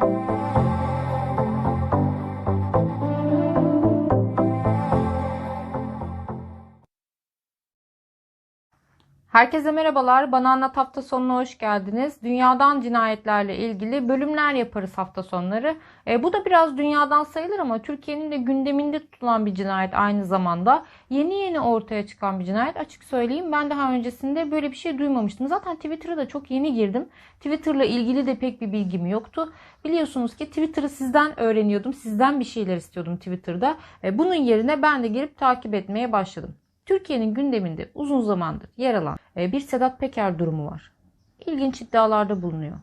Thank you. Herkese merhabalar. Bana Anlat hafta sonuna hoş geldiniz. Dünyadan cinayetlerle ilgili bölümler yaparız hafta sonları. E, bu da biraz dünyadan sayılır ama Türkiye'nin de gündeminde tutulan bir cinayet aynı zamanda. Yeni yeni ortaya çıkan bir cinayet. Açık söyleyeyim ben daha öncesinde böyle bir şey duymamıştım. Zaten Twitter'a da çok yeni girdim. Twitter'la ilgili de pek bir bilgim yoktu. Biliyorsunuz ki Twitter'ı sizden öğreniyordum. Sizden bir şeyler istiyordum Twitter'da. E, bunun yerine ben de girip takip etmeye başladım. Türkiye'nin gündeminde uzun zamandır yer alan e, bir Sedat Peker durumu var. İlginç iddialarda bulunuyor.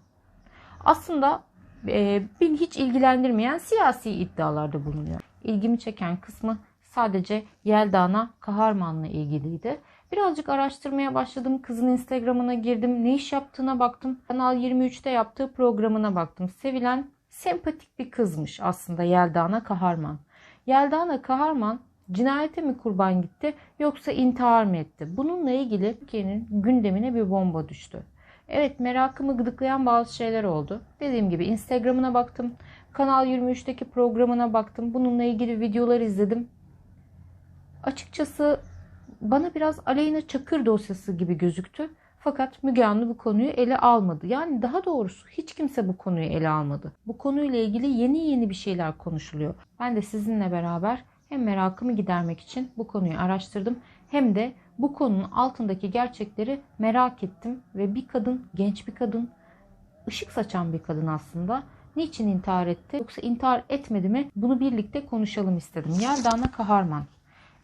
Aslında e, beni hiç ilgilendirmeyen siyasi iddialarda bulunuyor. İlgimi çeken kısmı sadece Yelda'na Kaharman'la ilgiliydi. Birazcık araştırmaya başladım. Kızın Instagram'ına girdim. Ne iş yaptığına baktım. Kanal 23'te yaptığı programına baktım. Sevilen sempatik bir kızmış aslında Yelda'na Kaharman. Yelda'na Kaharman cinayete mi kurban gitti yoksa intihar mı etti? Bununla ilgili Türkiye'nin gündemine bir bomba düştü. Evet merakımı gıdıklayan bazı şeyler oldu. Dediğim gibi Instagram'ına baktım. Kanal 23'teki programına baktım. Bununla ilgili videolar izledim. Açıkçası bana biraz Aleyna Çakır dosyası gibi gözüktü. Fakat Müge Anlı bu konuyu ele almadı. Yani daha doğrusu hiç kimse bu konuyu ele almadı. Bu konuyla ilgili yeni yeni bir şeyler konuşuluyor. Ben de sizinle beraber hem merakımı gidermek için bu konuyu araştırdım hem de bu konunun altındaki gerçekleri merak ettim ve bir kadın, genç bir kadın, ışık saçan bir kadın aslında. Niçin intihar etti? Yoksa intihar etmedi mi? Bunu birlikte konuşalım istedim. Yeldana Kaharman.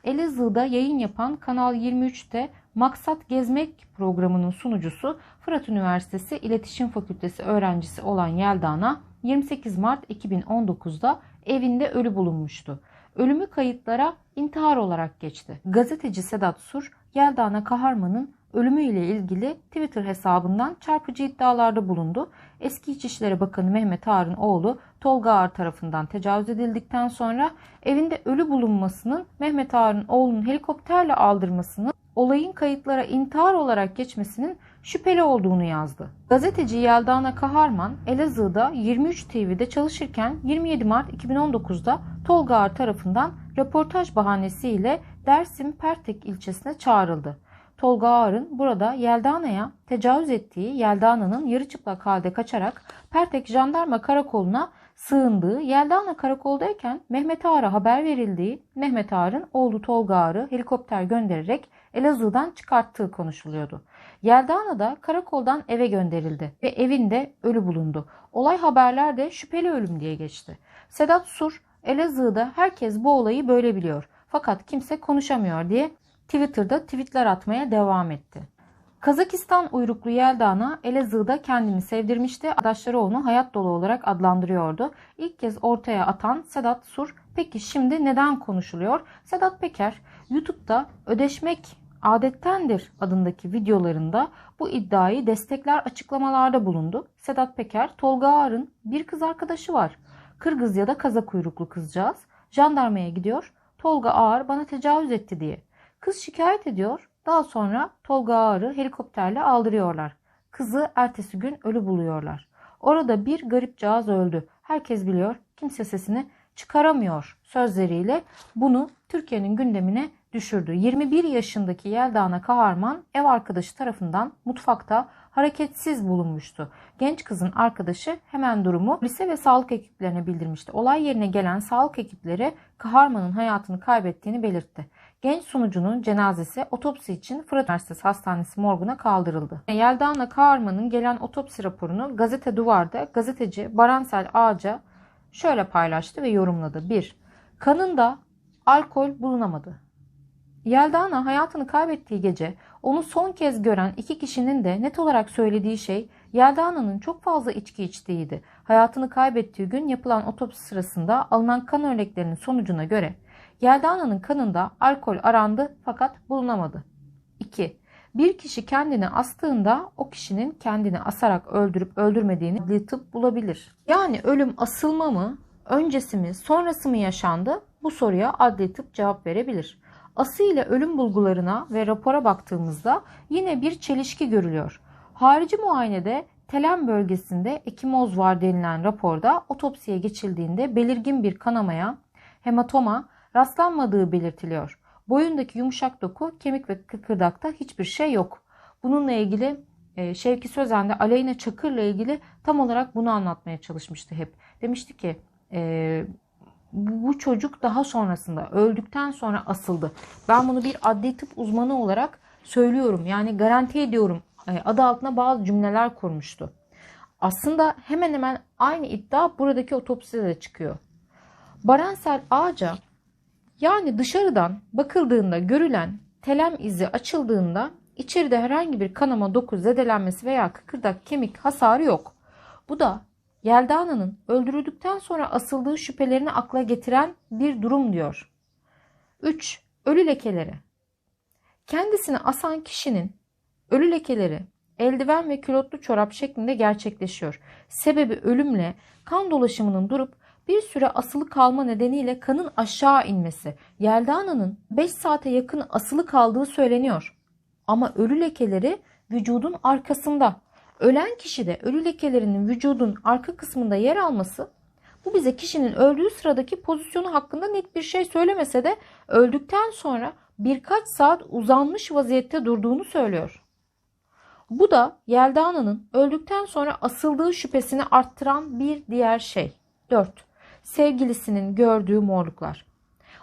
Elazığ'da yayın yapan Kanal 23'te Maksat Gezmek programının sunucusu Fırat Üniversitesi İletişim Fakültesi öğrencisi olan Yeldana 28 Mart 2019'da evinde ölü bulunmuştu. Ölümü kayıtlara intihar olarak geçti. Gazeteci Sedat Sur, Yeldana Kaharman'ın ölümüyle ilgili Twitter hesabından çarpıcı iddialarda bulundu. Eski İçişleri Bakanı Mehmet Ağar'ın oğlu Tolga Ağar tarafından tecavüz edildikten sonra evinde ölü bulunmasının Mehmet Ağar'ın oğlunun helikopterle aldırmasının olayın kayıtlara intihar olarak geçmesinin şüpheli olduğunu yazdı. Gazeteci Yeldana Kaharman Elazığ'da 23 TV'de çalışırken 27 Mart 2019'da Tolga Ağar tarafından röportaj bahanesiyle Dersim Pertek ilçesine çağrıldı. Tolga Ağar'ın burada Yeldana'ya tecavüz ettiği Yeldana'nın yarı çıplak halde kaçarak Pertek Jandarma Karakolu'na sığındığı Yeldana karakoldayken Mehmet Ağar'a haber verildiği Mehmet Ağar'ın oğlu Tolga Ağar'ı helikopter göndererek Elazığ'dan çıkarttığı konuşuluyordu. Yeldana da karakoldan eve gönderildi ve evinde ölü bulundu. Olay haberlerde şüpheli ölüm diye geçti. Sedat Sur Elazığ'da herkes bu olayı böyle biliyor fakat kimse konuşamıyor diye Twitter'da tweetler atmaya devam etti. Kazakistan uyruklu Yeldana Elazığ'da kendini sevdirmişti. Arkadaşları onu hayat dolu olarak adlandırıyordu. İlk kez ortaya atan Sedat Sur peki şimdi neden konuşuluyor? Sedat Peker YouTube'da ödeşmek adettendir adındaki videolarında bu iddiayı destekler açıklamalarda bulundu. Sedat Peker, Tolga Ağar'ın bir kız arkadaşı var. Kırgız ya da Kazak uyruklu kızcağız. Jandarmaya gidiyor. Tolga Ağar bana tecavüz etti diye. Kız şikayet ediyor. Daha sonra Tolga Ağar'ı helikopterle aldırıyorlar. Kızı ertesi gün ölü buluyorlar. Orada bir garip cağız öldü. Herkes biliyor. Kimse sesini çıkaramıyor sözleriyle bunu Türkiye'nin gündemine düşürdü. 21 yaşındaki Yeldana Kaharman ev arkadaşı tarafından mutfakta hareketsiz bulunmuştu. Genç kızın arkadaşı hemen durumu lise ve sağlık ekiplerine bildirmişti. Olay yerine gelen sağlık ekipleri Kaharman'ın hayatını kaybettiğini belirtti. Genç sunucunun cenazesi otopsi için Fırat Üniversitesi Hastanesi morguna kaldırıldı. Yeldana Kaharman'ın gelen otopsi raporunu gazete duvarda gazeteci Baransel Ağaca şöyle paylaştı ve yorumladı. 1. Kanında alkol bulunamadı. Yeldana hayatını kaybettiği gece onu son kez gören iki kişinin de net olarak söylediği şey Yeldana'nın çok fazla içki içtiğiydi. Hayatını kaybettiği gün yapılan otopsi sırasında alınan kan örneklerinin sonucuna göre Yeldana'nın kanında alkol arandı fakat bulunamadı. 2. Bir kişi kendini astığında o kişinin kendini asarak öldürüp öldürmediğini adli tıp bulabilir. Yani ölüm asılma mı, öncesi mi, sonrası mı yaşandı? Bu soruya adli tıp cevap verebilir. Ası ile ölüm bulgularına ve rapora baktığımızda yine bir çelişki görülüyor. Harici muayenede telem bölgesinde ekimoz var denilen raporda otopsiye geçildiğinde belirgin bir kanamaya, hematoma rastlanmadığı belirtiliyor. Boyundaki yumuşak doku, kemik ve kıkırdakta hiçbir şey yok. Bu Bununla ilgili e, Şevki Sözen de Aleyna Çakır'la ilgili tam olarak bunu anlatmaya çalışmıştı hep. Demişti ki e, bu çocuk daha sonrasında öldükten sonra asıldı. Ben bunu bir adli tıp uzmanı olarak söylüyorum. Yani garanti ediyorum e, adı altına bazı cümleler kurmuştu. Aslında hemen hemen aynı iddia buradaki otopside de çıkıyor. Barensel Ağaca yani dışarıdan bakıldığında görülen telem izi açıldığında içeride herhangi bir kanama, doku, zedelenmesi veya kıkırdak kemik hasarı yok. Bu da Yelda'nın öldürüldükten sonra asıldığı şüphelerini akla getiren bir durum diyor. 3. Ölü lekeleri. Kendisini asan kişinin ölü lekeleri eldiven ve külotlu çorap şeklinde gerçekleşiyor. Sebebi ölümle kan dolaşımının durup bir süre asılı kalma nedeniyle kanın aşağı inmesi. Yelda'nın 5 saate yakın asılı kaldığı söyleniyor. Ama ölü lekeleri vücudun arkasında. Ölen kişide ölü lekelerinin vücudun arka kısmında yer alması bu bize kişinin öldüğü sıradaki pozisyonu hakkında net bir şey söylemese de öldükten sonra birkaç saat uzanmış vaziyette durduğunu söylüyor. Bu da Yelda'nın öldükten sonra asıldığı şüphesini arttıran bir diğer şey. 4. Sevgilisinin gördüğü morluklar.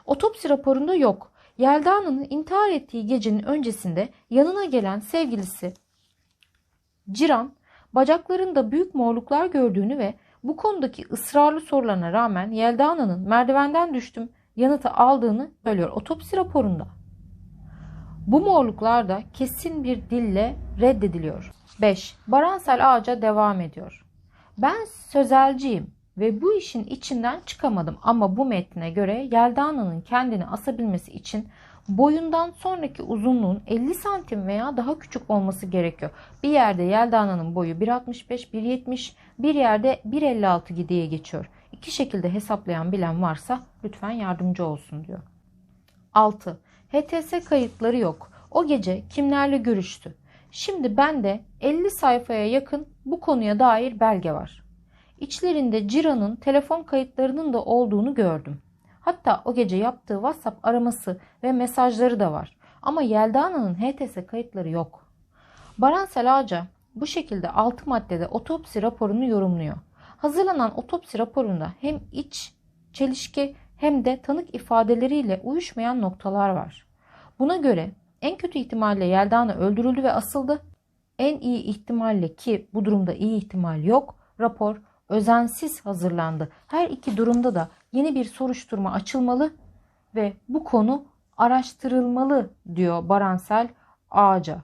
Otopsi raporunda yok. Yelda'nın intihar ettiği gecenin öncesinde yanına gelen sevgilisi Ciran bacaklarında büyük morluklar gördüğünü ve bu konudaki ısrarlı sorularına rağmen Yelda'nın merdivenden düştüm yanıtı aldığını söylüyor otopsi raporunda. Bu morluklar da kesin bir dille reddediliyor. 5. Baransel ağaca devam ediyor. Ben sözelciyim ve bu işin içinden çıkamadım ama bu metne göre Yelda'nın kendini asabilmesi için boyundan sonraki uzunluğun 50 santim veya daha küçük olması gerekiyor. Bir yerde Yelda'nın boyu 1.65, 1.70, bir yerde 1.56 diye geçiyor. İki şekilde hesaplayan bilen varsa lütfen yardımcı olsun diyor. 6. HTS kayıtları yok. O gece kimlerle görüştü? Şimdi bende 50 sayfaya yakın bu konuya dair belge var. İçlerinde Cira'nın telefon kayıtlarının da olduğunu gördüm. Hatta o gece yaptığı WhatsApp araması ve mesajları da var. Ama Yelda'nın HTS kayıtları yok. Baran Selaca bu şekilde 6 maddede otopsi raporunu yorumluyor. Hazırlanan otopsi raporunda hem iç çelişki hem de tanık ifadeleriyle uyuşmayan noktalar var. Buna göre en kötü ihtimalle Yeldana öldürüldü ve asıldı. En iyi ihtimalle ki bu durumda iyi ihtimal yok. Rapor özensiz hazırlandı. Her iki durumda da yeni bir soruşturma açılmalı ve bu konu araştırılmalı diyor Baransel Ağaca.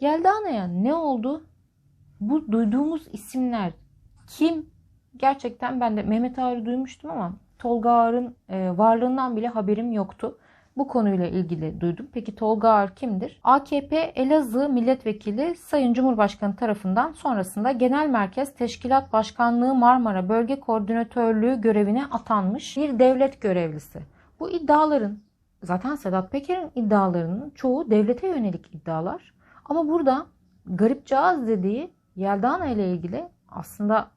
Yeldana'ya ne oldu? Bu duyduğumuz isimler kim? Gerçekten ben de Mehmet Ağar'ı duymuştum ama Tolga Ağar'ın e, varlığından bile haberim yoktu. Bu konuyla ilgili duydum. Peki Tolga Ağar kimdir? AKP Elazığ Milletvekili Sayın Cumhurbaşkanı tarafından sonrasında Genel Merkez Teşkilat Başkanlığı Marmara Bölge Koordinatörlüğü görevine atanmış bir devlet görevlisi. Bu iddiaların zaten Sedat Peker'in iddialarının çoğu devlete yönelik iddialar. Ama burada garip cağız dediği Yeldana ile ilgili aslında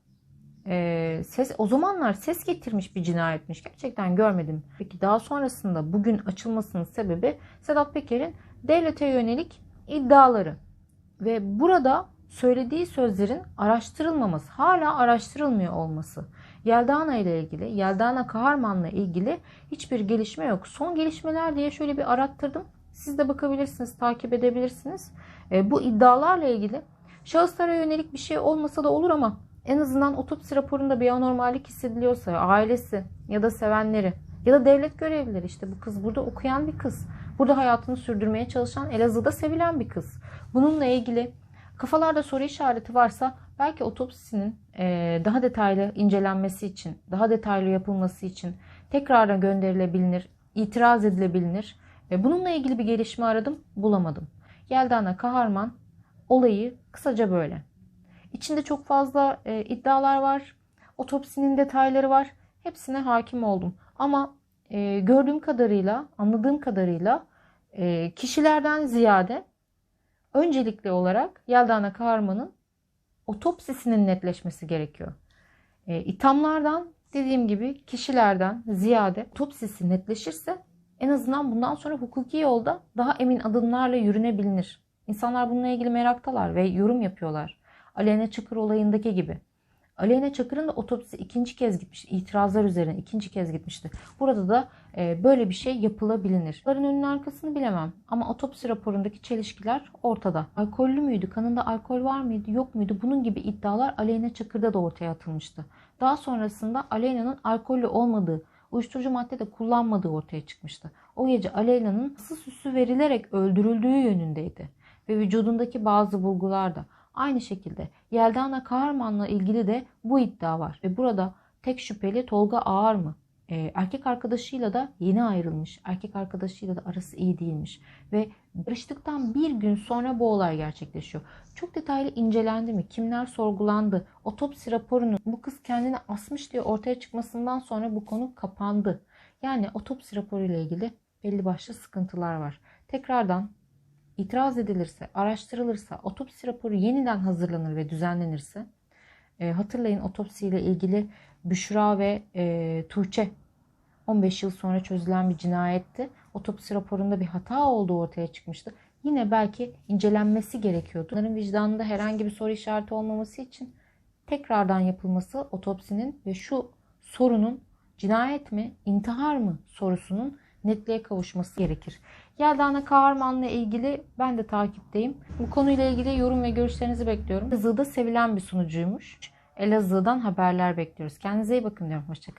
e, ses o zamanlar ses getirmiş bir cinayetmiş. Gerçekten görmedim. Peki daha sonrasında bugün açılmasının sebebi Sedat Peker'in devlete yönelik iddiaları. Ve burada söylediği sözlerin araştırılmaması, hala araştırılmıyor olması. Yeldana ile ilgili, Yeldana Kaharman'la ilgili hiçbir gelişme yok. Son gelişmeler diye şöyle bir arattırdım. Siz de bakabilirsiniz, takip edebilirsiniz. E, bu iddialarla ilgili şahıslara yönelik bir şey olmasa da olur ama en azından otopsi raporunda bir anormallik hissediliyorsa ailesi ya da sevenleri ya da devlet görevlileri işte bu kız burada okuyan bir kız. Burada hayatını sürdürmeye çalışan Elazığ'da sevilen bir kız. Bununla ilgili kafalarda soru işareti varsa belki otopsinin daha detaylı incelenmesi için, daha detaylı yapılması için tekrarına gönderilebilir, itiraz edilebilir. Bununla ilgili bir gelişme aradım, bulamadım. Yeldana Kaharman olayı kısaca böyle. İçinde çok fazla e, iddialar var. Otopsinin detayları var. Hepsine hakim oldum. Ama e, gördüğüm kadarıyla, anladığım kadarıyla e, kişilerden ziyade öncelikli olarak Yeldana Kaharman'ın otopsisinin netleşmesi gerekiyor. E, ithamlardan dediğim gibi kişilerden ziyade otopsisi netleşirse en azından bundan sonra hukuki yolda daha emin adımlarla yürünebilir. İnsanlar bununla ilgili meraktalar ve yorum yapıyorlar. Aleyna Çakır olayındaki gibi. Aleyna Çakır'ın da otopsisi ikinci kez gitmiş. İtirazlar üzerine ikinci kez gitmişti. Burada da e, böyle bir şey yapılabilir. Bunların önünün arkasını bilemem. Ama otopsi raporundaki çelişkiler ortada. Alkollü müydü? Kanında alkol var mıydı? Yok muydu? Bunun gibi iddialar Aleyna Çakır'da da ortaya atılmıştı. Daha sonrasında Aleyna'nın alkollü olmadığı, uyuşturucu madde de kullanmadığı ortaya çıkmıştı. O gece Aleyna'nın ısı süsü verilerek öldürüldüğü yönündeydi. Ve vücudundaki bazı bulgular da Aynı şekilde Yeldana Kahraman'la ilgili de bu iddia var. Ve burada tek şüpheli Tolga Ağar mı? Ee, erkek arkadaşıyla da yeni ayrılmış. Erkek arkadaşıyla da arası iyi değilmiş. Ve barıştıktan bir gün sonra bu olay gerçekleşiyor. Çok detaylı incelendi mi? Kimler sorgulandı? Otopsi raporunun bu kız kendini asmış diye ortaya çıkmasından sonra bu konu kapandı. Yani otopsi raporu ile ilgili belli başlı sıkıntılar var. Tekrardan itiraz edilirse, araştırılırsa, otopsi raporu yeniden hazırlanır ve düzenlenirse, e, hatırlayın otopsiyle ilgili Büşra ve e, Tuğçe 15 yıl sonra çözülen bir cinayetti. Otopsi raporunda bir hata olduğu ortaya çıkmıştı. Yine belki incelenmesi gerekiyordu. Onların vicdanında herhangi bir soru işareti olmaması için tekrardan yapılması otopsinin ve şu sorunun cinayet mi, intihar mı sorusunun netliğe kavuşması gerekir. Yeldana Kahraman'la ilgili ben de takipteyim. Bu konuyla ilgili yorum ve görüşlerinizi bekliyorum. Elazığ'da sevilen bir sunucuymuş. Elazığ'dan haberler bekliyoruz. Kendinize iyi bakın diyorum. Hoşçakalın.